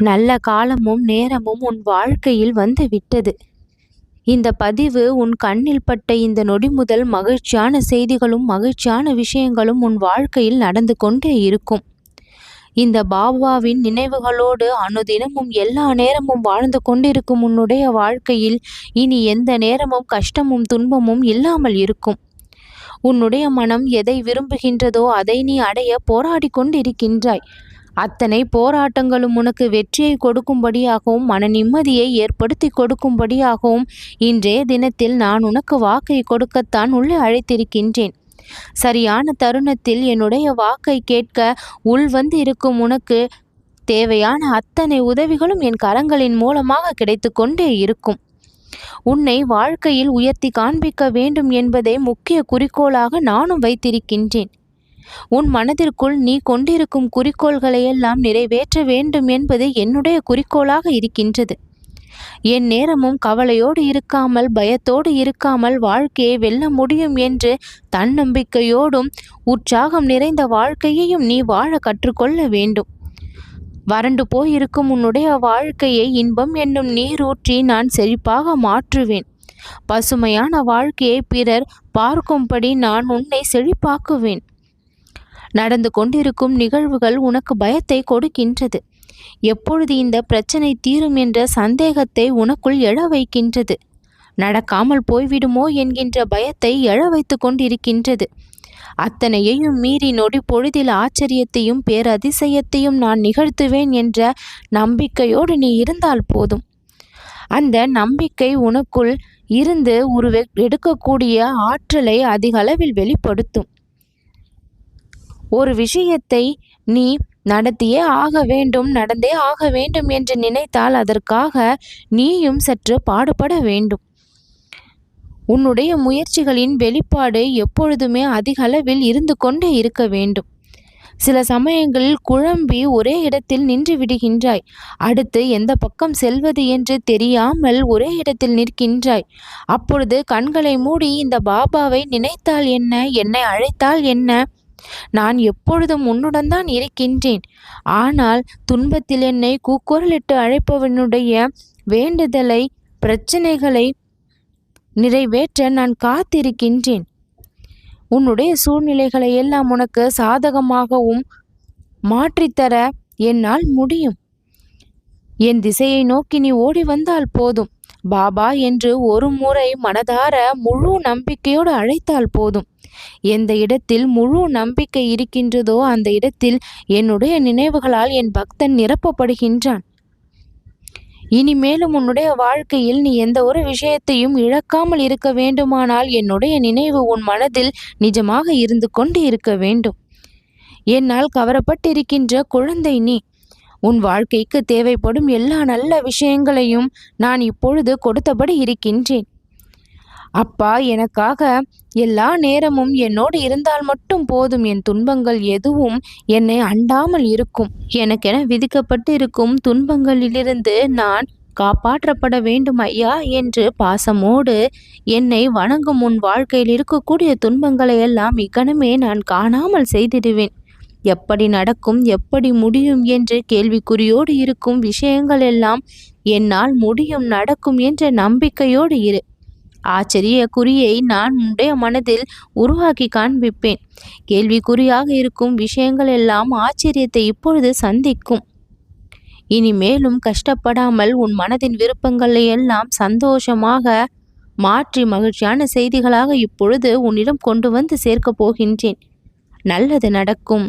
நல்ல காலமும் நேரமும் உன் வாழ்க்கையில் வந்து விட்டது இந்த பதிவு உன் கண்ணில் பட்ட இந்த நொடி முதல் மகிழ்ச்சியான செய்திகளும் மகிழ்ச்சியான விஷயங்களும் உன் வாழ்க்கையில் நடந்து கொண்டே இருக்கும். இந்த பாபாவின் நினைவுகளோடு அனுதினமும் எல்லா நேரமும் வாழ்ந்து கொண்டிருக்கும் உன்னுடைய வாழ்க்கையில் இனி எந்த நேரமும் கஷ்டமும் துன்பமும் இல்லாமல் இருக்கும். உன்னுடைய மனம் எதை விரும்புகின்றதோ அதை நீ அடைய போராடி கொண்டிருக்கின்றாய். அத்தனை போராட்டங்களும் உனக்கு வெற்றியை கொடுக்கும்படியாகவும் மன நிம்மதியை ஏற்படுத்தி கொடுக்கும்படியாகவும் இன்றைய தினத்தில் நான் உனக்கு வாக்கை கொடுக்கத்தான் உள்ளே அழைத்திருக்கின்றேன். சரியான தருணத்தில் என்னுடைய வாக்கை கேட்க உள் வந்து இருக்கும் உனக்கு தேவையான அத்தனை உதவிகளும் என் கரங்களின் மூலமாக கிடைத்து கொண்டே இருக்கும். உன்னை வாழ்க்கையில் உயர்த்தி காண்பிக்க வேண்டும் என்பதை முக்கிய குறிக்கோளாக நானும் வைத்திருக்கின்றேன். உன் மனதிற்குள் நீ கொண்டிருக்கும் குறிக்கோள்களையெல்லாம் நிறைவேற்ற வேண்டும் என்பது என்னுடைய குறிக்கோளாக இருக்கின்றது. என் நேரமும் கவலையோடு இருக்காமல் பயத்தோடு இருக்காமல் வாழ்க்கையை வெல்ல முடியும் என்று தன்னம்பிக்கையோடும் உற்சாகம் நிறைந்த வாழ்க்கையையும் நீ வாழ கற்றுக்கொள்ள வேண்டும். வறண்டு போயிருக்கும் உன்னுடைய வாழ்க்கையை இன்பம் என்னும் நீரூற்றி நான் செழிப்பாக மாற்றுவேன். பசுமையான வாழ்க்கையை பிறர் பார்க்கும்படி நான் உன்னை செழிப்பாக்குவேன். நடந்து கொண்டிருக்கும் நிகழ்வுகள் உனக்கு பயத்தை கொடுக்கின்றது. எப்பொழுது இந்த பிரச்சனை தீரும் என்ற சந்தேகத்தை உனக்குள் எழ வைக்கின்றது. நடக்காமல் போய்விடுமோ என்கின்ற பயத்தை எழ வைத்து கொண்டிருக்கின்றது. அத்தனையையும் மீறி நொடி பொழுதில் ஆச்சரியத்தையும் பேரதிசயத்தையும் நான் நிகழ்த்துவேன் என்ற நம்பிக்கையோடு நீ இருந்தால் போதும். அந்த நம்பிக்கை உனக்குள் இருந்து உருவ எடுக்கக்கூடிய ஆற்றலை அதிகளவில் வெளிப்படுத்தும். ஒரு விஷயத்தை நீ நடத்தியே ஆக வேண்டும் நடந்தே ஆக வேண்டும் என்று நினைத்தால் அதற்காக நீயும் சற்று பாடுபட வேண்டும். உன்னுடைய முயற்சிகளின் வெளிப்பாடு எப்பொழுதுமே அதிக அளவில் இருந்து கொண்டே இருக்க வேண்டும். சில சமயங்களில் குழம்பி ஒரே இடத்தில் நின்று விடுகின்றாய். அடுத்து எந்த பக்கம் செல்வது என்று தெரியாமல் ஒரே இடத்தில் நிற்கின்றாய். அப்பொழுது கண்களை மூடி இந்த பாபாவை நினைத்தால் என்ன? என்னை அழைத்தால் என்ன? நான் எப்பொழுதும் உன்னுடன் தான் இருக்கின்றேன். ஆனால் துன்பத்தில் என்னை கூக்குரலிட்டு அழைப்பவனுடைய வேண்டுதலை பிரச்சனைகளை நிறைவேற்ற நான் காத்திருக்கின்றேன். உன்னுடைய சூழ்நிலைகளை எல்லாம் உனக்கு சாதகமாகவும் மாற்றித்தர என்னால் முடியும். என் திசையை நோக்கி நீ ஓடி வந்தால் போதும். பாபா என்று ஒரு முறை மனதார முழு நம்பிக்கையோடு அழைத்தால் போதும். எந்த இடத்தில் முழு நம்பிக்கை இருக்கின்றதோ அந்த இடத்தில் என்னுடைய நினைவுகளால் என் பக்தன் நிரப்பப்படுகின்றான். இனிமேலும் உன்னுடைய வாழ்க்கையில் நீ எந்த ஒரு விஷயத்தையும் இழக்காமல் இருக்க வேண்டுமானால் என்னுடைய நினைவு உன் மனதில் நிஜமாக இருந்து கொண்டு இருக்க வேண்டும். என்னால் கவரப்பட்டிருக்கின்ற குழந்தை நீ உன் வாழ்க்கைக்கு தேவைப்படும் எல்லா நல்ல விஷயங்களையும் நான் இப்பொழுது கொடுத்தபடி இருக்கின்றேன். அப்பா எனக்காக எல்லா நேரமும் என்னோடு இருந்தால் மட்டும் போதும். என் துன்பங்கள் எதுவும் என்னை அண்டாமல் இருக்கும். எனக்கென விதிக்கப்பட்டு இருக்கும் துன்பங்களிலிருந்து நான் காப்பாற்றப்பட வேண்டும் ஐயா என்று பாசமோடு என்னை வணங்கும் உன் வாழ்க்கையில் இருக்கக்கூடிய துன்பங்களை எல்லாம் இக்கணமே நான் காணாமல் செய்திடுவேன். எப்படி நடக்கும் எப்படி முடியும் என்று கேள்விக்குறியோடு இருக்கும் விஷயங்கள் எல்லாம் என்னால் முடியும் நடக்கும் என்ற நம்பிக்கையோடு இரு. ஆச்சரிய குறியை நான் உடைய மனதில் உருவாக்கி காண்பிப்பேன். கேள்விக்குறியாக இருக்கும் விஷயங்கள் எல்லாம் ஆச்சரியத்தை இப்பொழுது சந்திக்கும். இனி மேலும் கஷ்டப்படாமல் உன் மனதின் விருப்பங்களை எல்லாம் சந்தோஷமாக மாற்றி மகிழ்ச்சியான செய்திகளாக இப்பொழுது உன்னிடம் கொண்டு வந்து சேர்க்கப் போகின்றேன். நல்லது நடக்கும்.